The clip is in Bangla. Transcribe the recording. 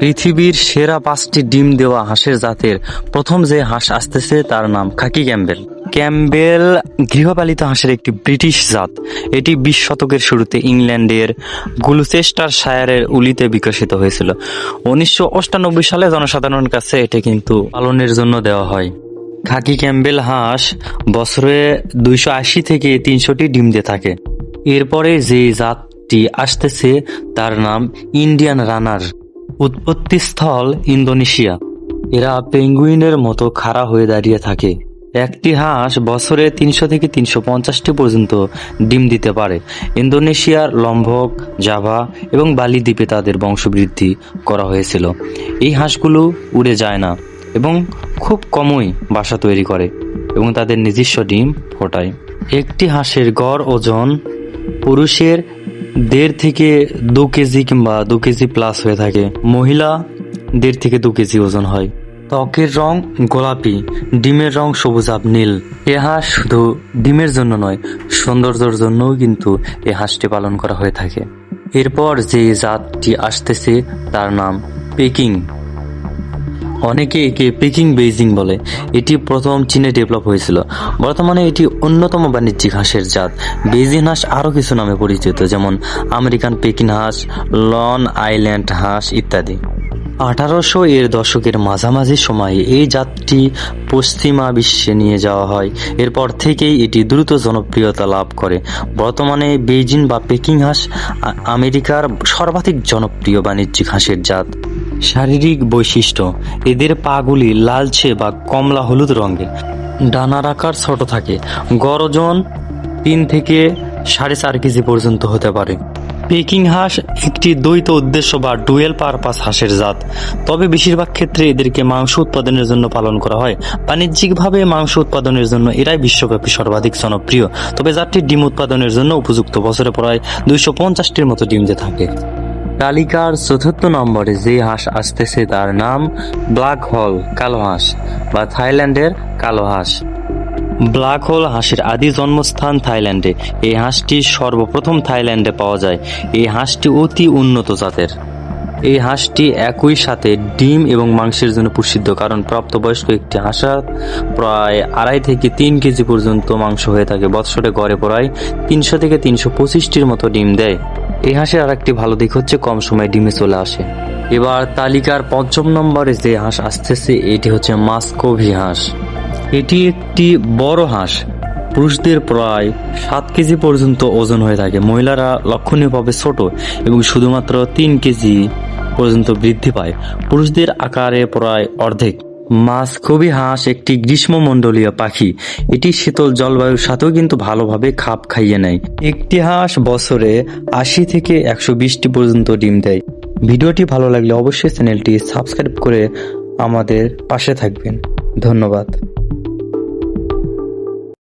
পৃথিবীর সেরা পাঁচটি ডিম দেওয়া হাঁসের জাতের প্রথম যে হাঁস আসতেছে তার নাম খাকি ক্যাম্বেল। ক্যাম্বেল গৃহপালিত হাঁসের একটি ব্রিটিশ জাত। এটি বিশ শতকের শুরুতে ইংল্যান্ডের গুলচেস্টার শায়ারের উলিতে বিকশিত হয়েছিল। উনিশশো সালে জনসাধারণের কাছে এটি কিন্তু পালনের জন্য দেওয়া হয়। খাকি ক্যাম্বেল হাঁস বছরে দুইশো আশি থেকে তিনশোটি ডিম দিয়ে থাকে। এরপরে যে জাতটি আসতেছে তার নাম ইন্ডিয়ান রানার। উৎপত্তিস্থল ইন্দোনেশিয়া। এরা পেঙ্গুইনের মতো খাড়া হয়ে দাঁড়িয়ে থাকে। একটি হাঁস বছরে তিনশো থেকে তিনশো পঞ্চাশটি পর্যন্ত ডিম দিতে পারে। ইন্দোনেশিয়ার লম্ভক, জাভা এবং বালি দ্বীপে তাদের বংশবৃদ্ধি করা হয়েছিল। এই হাঁসগুলো উড়ে যায় না এবং খুব কমই বাসা তৈরি করে এবং তাদের নিজস্ব ডিম ফোটায়। একটি হাঁসের গড় ওজন পুরুষের দেড় থেকে দু কেজি কিংবা দু কেজি প্লাস হয়ে থাকে। মহিলা দেড় থেকে দু কেজি ওজন হয়। ত্বকের রং গোলাপি, ডিমের রং সবুজ আব নীল। এ হাঁস শুধু ডিমের জন্য নয়, সৌন্দর্যের জন্যও কিন্তু এ হাঁসটি পালন করা হয়ে থাকে। এরপর যে জাতটি আসতেছে তার নাম পেকিং অনেকে একে পেকিং বেইজিং বলে। এটি প্রথম চীনে ডেভেলপ হয়েছিল। বর্তমানে এটি অন্যতম বাণিজ্যিক হাঁসের জাত। বেইজিং হাঁস আরও কিছু নামে পরিচিত, যেমন আমেরিকান পেকিং হাঁস লন আইল্যান্ড হাঁস ইত্যাদি। আঠারোশো এর দশকের মাঝামাঝি সময়ে এই জাতটি পশ্চিমা বিশ্বে নিয়ে যাওয়া হয়। এরপর থেকেই এটি দ্রুত জনপ্রিয়তা লাভ করে। বর্তমানে বেইজিং বা পেকিং হাঁস আমেরিকার সর্বাধিক জনপ্রিয় বাণিজ্যিক হাঁসের জাত। শারীরিক বৈশিষ্ট্য। এদের পাগুলি লালচে বা কমলা হলুদ রঙের। ডানার আকার ছোট থাকে। গড় ওজন তিন থেকে সাড়ে চার কেজি পর্যন্ত হতে পারে। পেকিং হাঁস একটি দ্বৈত উদ্দেশ্য বা ডুয়েল পারপাস হাঁসের জাত। তবে বেশিরভাগ ক্ষেত্রে এদেরকে মাংস উৎপাদনের জন্য পালন করা হয়। বাণিজ্যিকভাবে মাংস উৎপাদনের জন্য এরাই বিশ্বব্যাপী সর্বাধিক জনপ্রিয়। তবে জাতটি ডিম উৎপাদনের জন্য উপযুক্ত বছরে প্রায় দুইশো পঞ্চাশটির মতো ডিম দিয়ে থাকে। তালিকার চতুর্থ নম্বরে যে হাঁস আসতেছে তার নাম ব্ল্যাক হোল কালো হাঁস বা থাইল্যান্ডের কালো হাঁস। ব্ল্যাক হোল হাঁসের আদি জন্মস্থান থাইল্যান্ডে। এই হাঁসটি সর্বপ্রথম থাইল্যান্ডে পাওয়া যায়। এই হাঁসটি অতি উন্নত জাতের। এই হাঁসটি একই সাথে ডিম এবং মাংসের জন্য প্রসিদ্ধ কারণ প্রাপ্তবয়স্ক একটি হাঁসা প্রায় আড়াই থেকে তিন কেজি পর্যন্ত মাংস হয়ে থাকে। বৎসরে গড়ে প্রায় তিনশো থেকে তিনশো পঁচিশটির মতো ডিম দেয়। এই হাঁসের আর একটি ভালো দিক হচ্ছে কম সময়ে ডিমে চলে আসে। এবার তালিকার পঞ্চম নম্বরে যে হাঁস আসতেছে, এটি হচ্ছে মাস্কোভি হাঁস। এটি একটি বড় হাঁস। পুরুষদের প্রায় সাত কেজি পর্যন্ত ওজন হয়ে থাকে। মহিলারা লক্ষণীয়ভাবে ছোট এবং শুধুমাত্র তিন কেজি পর্যন্ত বৃদ্ধি পায়। পুরুষদের আকারে প্রায় অর্ধেক। মাছ খুবই হাঁস, একটি গ্রীষ্মমণ্ডলীয় পাখি। এটি শীতল জলবায়ুর সাথেও কিন্তু ভালোভাবে খাপ খাইয়ে নেয়। একটি হাঁস বছরে আশি থেকে একশো বিশটি পর্যন্ত ডিম দেয়। ভিডিওটি ভালো লাগলে অবশ্যই চ্যানেলটি সাবস্ক্রাইব করে আমাদের পাশে থাকবেন। ধন্যবাদ।